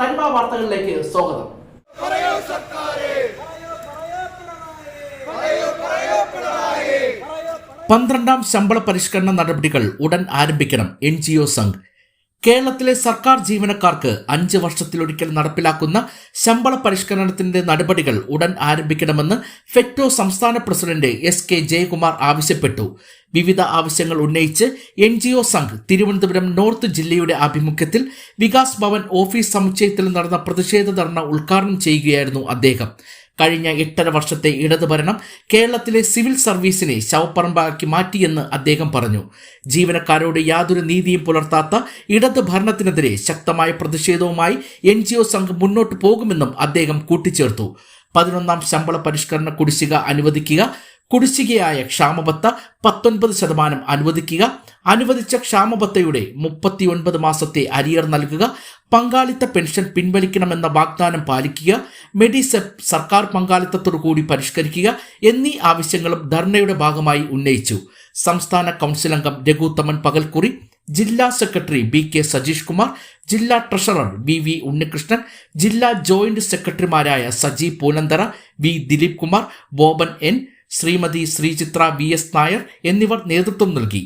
തനിമ വാർത്തകളിലേക്ക് സ്വാഗതം. പന്ത്രണ്ടാം ശമ്പള പരിഷ്കരണ നടപടികൾ ഉടൻ ആരംഭിക്കണം എൻ ജി ഒ സംഘ്. കേരളത്തിലെ സർക്കാർ ജീവനക്കാർക്ക് അഞ്ച് വർഷത്തിലൊരിക്കൽ നടപ്പിലാക്കുന്ന ശമ്പള പരിഷ്കരണത്തിന്റെ നടപടികൾ ഉടൻ ആരംഭിക്കണമെന്ന് ഫെക്ടോ സംസ്ഥാന പ്രസിഡന്റ് എസ് കെ ജയകുമാർ ആവശ്യപ്പെട്ടു. വിവിധ ആവശ്യങ്ങൾ ഉന്നയിച്ച് N G O Sangh Thiruvananthapuram north ജില്ലയുടെ ആഭിമുഖ്യത്തിൽ വികാസ് ഭവൻ ഓഫീസ് സമുച്ചയത്തിൽ നടന്ന പ്രതിഷേധ ധർണ ഉദ്ഘാടനം ചെയ്യുകയായിരുന്നു അദ്ദേഹം. കഴിഞ്ഞ എട്ടര വർഷത്തെ ഇടത് ഭരണം കേരളത്തിലെ സിവിൽ സർവീസിനെ ശവപ്പറമ്പാക്കി മാറ്റിയെന്ന് അദ്ദേഹം പറഞ്ഞു. ജീവനക്കാരോട് യാതൊരു നീതിയും പുലർത്താത്ത ഇടത് ഭരണത്തിനെതിരെ ശക്തമായ പ്രതിഷേധവുമായി എൻ ജി ഒ സംഘം മുന്നോട്ട് പോകുമെന്നും അദ്ദേഹം കൂട്ടിച്ചേർത്തു. പതിനൊന്നാം ശമ്പള പരിഷ്കരണ കുടിശ്ശിക അനുവദിക്കുക കുടിശ്ശികയായ ക്ഷാമബത്ത പത്തൊൻപത് ശതമാനം അനുവദിക്കുക. അനുവദിച്ച ക്ഷാമബത്തയുടെ മുപ്പത്തിയൊൻപത് മാസത്തെ അരിയർ നൽകുക. പങ്കാളിത്ത പെൻഷൻ പിൻവലിക്കണമെന്ന വാഗ്ദാനം പാലിക്കുക. മെഡിസെപ് സർക്കാർ പങ്കാളിത്തത്തോടു കൂടി പരിഷ്കരിക്കുക എന്നീ ആവശ്യങ്ങളും ധർണയുടെ ഭാഗമായി ഉന്നയിച്ചു. സംസ്ഥാന കൗൺസിൽ അംഗം രഘുത്തമൻ പകൽക്കുറി ജില്ലാ secretary B K Sajeesh Kumar ജില്ലാ ട്രഷറർ വി വി ഉണ്ണികൃഷ്ണൻ ജില്ലാ ജോയിന്റ് സെക്രട്ടറിമാരായ Saji Poonanthara V Dileep Kumar Boban N Shrimati Sreechithra V S Nair എന്നിവർ നേതൃത്വം നൽകി